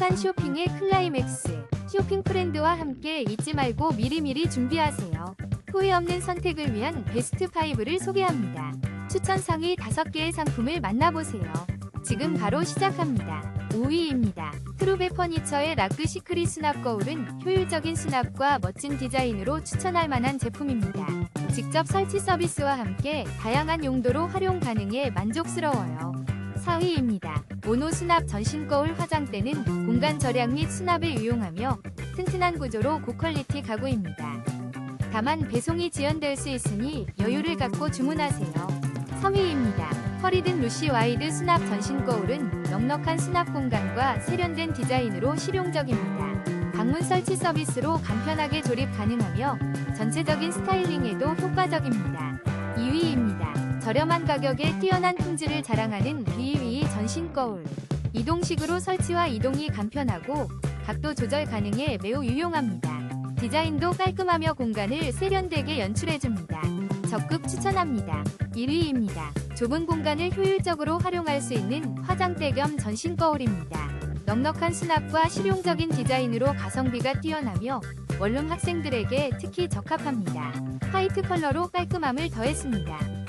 넉넉한 쇼핑의 클라이맥스. 쇼핑 프렌드와 함께 잊지 말고 미리미리 준비하세요. 후회 없는 선택을 위한 베스트 5를 소개합니다. 추천 상위 5개의 상품을 만나보세요. 지금 바로 시작합니다. 5위입니다. 트루베 퍼니처의 라크 시크릿 수납 거울은 효율적인 수납과 멋진 디자인으로 추천할 만한 제품입니다. 직접 설치 서비스와 함께 다양한 용도로 활용 가능해 만족스러워요. 4위입니다. 모노 수납 전신 거울 화장대는 공간 절약 및 수납에 유용하며 튼튼한 구조로 고퀄리티 가구입니다. 다만 배송이 지연될 수 있으니 여유를 갖고 주문하세요. 3위입니다. 허리든 루시 와이드 수납 전신 거울은 넉넉한 수납 공간과 세련된 디자인으로 실용적입니다. 방문 설치 서비스로 간편하게 조립 가능하며 전체적인 스타일링에도 효과적입니다. 2위입니다. 저렴한 가격에 뛰어난 품질을 자랑하는 비위 전신 거울. 이동식으로 설치와 이동이 간편하고 각도 조절 가능해 매우 유용합니다. 디자인도 깔끔하며 공간을 세련되게 연출해줍니다. 적극 추천합니다. 1위입니다. 좁은 공간을 효율적으로 활용할 수 있는 화장대 겸 전신 거울입니다. 넉넉한 수납과 실용적인 디자인으로 가성비가 뛰어나며 원룸 학생들에게 특히 적합합니다. 화이트 컬러로 깔끔함을 더했습니다.